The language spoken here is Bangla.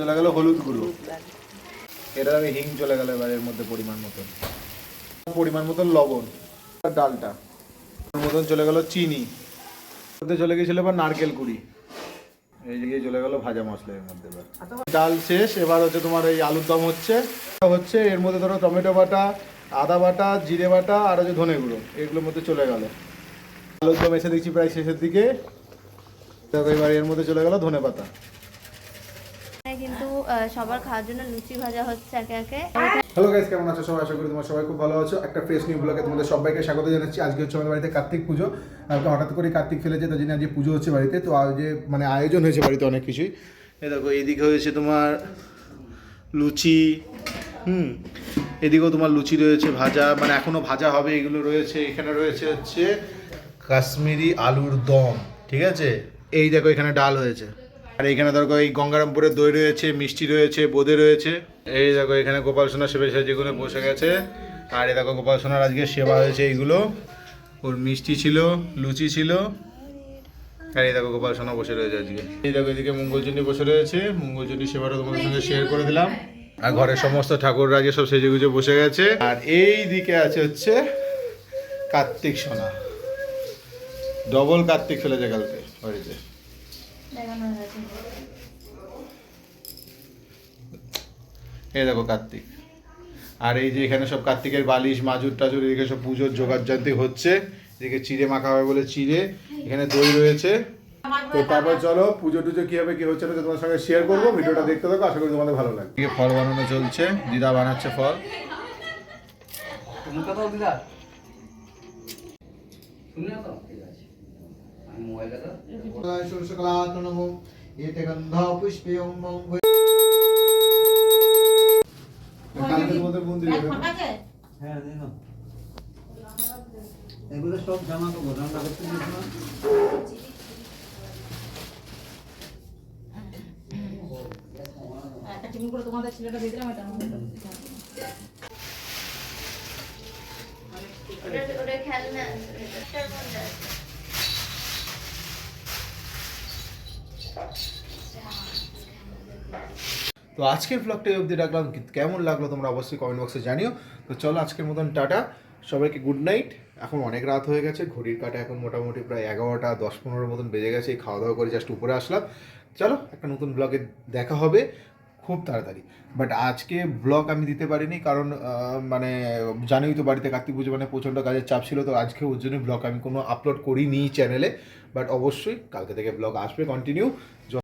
চলে গেল হলুদ গুঁড়ো। এটা হিং চলে গেল এবার এর মধ্যে পরিমাণ মতন। পরিমাণ মতন লবণ ডালটা। মতন চলে গেল চিনি। মধ্যে চলে গেছিল এবার নারকেল কুড়ি। এই দিকে চলে গেল ভাজা মশলা এর মধ্যে এবার। ডাল শেষ, এবার হচ্ছে তোমার এই আলুর দম হচ্ছে। হচ্ছে এর মধ্যে ধরো টমেটো বাটা, আদা বাটা, জিরে বাটা আর হচ্ছে ধনে গুঁড়ো। এগুলোর মধ্যে চলে গেল। আলুর দম এসে দেখছি প্রায় শেষের দিকে। এবার এর মধ্যে চলে গেল ধনে পাতা। কিন্তু সবার খাওয়ার জন্য লুচি ভাজা হচ্ছে একে একে। হ্যালো গাইস কেমন আছো? সবাই আশা করি তোমার সবাই খুব ভালো আছো। একটা ফ্রেশ নিউ ব্লগে তোমাদের সবাইকে স্বাগত জানাচ্ছি। আজকে হচ্ছে আমাদের বাড়িতে কার্তিক পুজো। আজকে হঠাৎ করে কার্তিক ফেলেছে তার জন্য আজকে পুজো হচ্ছে বাড়িতে। তো আজ মানে আয়োজন হয়েছে বাড়িতে অনেক কিছুই। এই দেখো এইদিকে হয়েছে তোমার লুচি, হুম, এদিকেও তোমার লুচি রয়েছে ভাজা। মানে এখনও ভাজা হবে, এগুলো রয়েছে। এখানে রয়েছে হচ্ছে কাশ্মীরি আলুর দম, ঠিক আছে? এই দেখো, এখানে ডাল হয়েছে। আর এখানে দেখো এই গঙ্গারামপুরের দই রয়েছে, মিষ্টি রয়েছে, বোঁদে রয়েছে। এই দেখো এখানে গোপাল সোনা সেবে যেগুলো বসে গেছে। আর এই দেখো গোপাল সোনার আজকে সেবা হয়েছে এইগুলো। ওর মিষ্টি ছিল, লুচি ছিল। আর এই দেখো গোপাল সোনা বসে রয়েছে আজকে। এই দেখো এদিকে মঙ্গলচণ্ডী বসে রয়েছে। মঙ্গলচণ্ডী সেবাটা তোমাদের সঙ্গে শেয়ার করে দিলাম। আর ঘরের সমস্ত ঠাকুররা আজকে সব সেজে গুজে বসে গেছে। আর এই দিকে আছে হচ্ছে কার্তিক সোনা। ডবল কার্তিক ফেলেছে কালকে বাড়িতে। দেখানো হয়েছে। এই দেখো কার্তিক। আর এই যে এখানে সব কার্তিকের বালিশ মাজুর টাজুর এদিকে সব পুজোর জোগাড় জানতে হচ্ছে। এদিকে চিড়ে মাখা হবে বলে চিড়ে। এখানে দই রয়েছে। তো তারপর চলো পুজো টুজো কি হবে কি হচ্ছে না তো তোমার সঙ্গে শেয়ার করব। ভিডিওটা দেখতে থাকো আশা করি তোমাদের ভালো লাগবে। এদিকে ফল বানানো চলছে। দিদা বানাচ্ছে ফল। তুমি কথা দিদা। গন্ধা পুষ্পে ওম ওম ভৈ- কালকের মধ্যে মন্দিরে হ্যাঁ দেখো। এগুলো সব জামা কাপড় রান্না করতে দিয়েছিলাম একটা টিফিন করে তোমাদের ছেলেটা দিয়ে দিলাম এটা ওটা খেলনা এটার মধ্যে আছে। তো আজকের ব্লগটা অবধি রাখলাম। কেমন লাগল তোমরা অবশ্যই কমেন্ট বক্সে জানিও। তো চলো আজকের মতন টাটা। সবাইকে গুড নাইট এখন অনেক রাত হয়ে গেছে, ঘড়ির কাটা এখন মোটামুটি প্রায় এগারোটা দশ পনেরোর মতন বেজে গেছে। এই খাওয়া দাওয়া করে জাস্ট উপরে আসলাম। চলো, একটা নতুন ব্লগে দেখা হবে খুব তাড়াতাড়ি। বাট আজকে ব্লগ আমি দিতে পারিনি কারণ মানে জানোই তো বাড়িতে কার্তিক পুজো মানে প্রচণ্ড কাজের চাপ ছিল, তো আজকে ওর জন্য ব্লগ আমি কোনো আপলোড করিনি চ্যানেলে বাট অবশ্যই কালকে থেকে ব্লগ আসবে কন্টিনিউ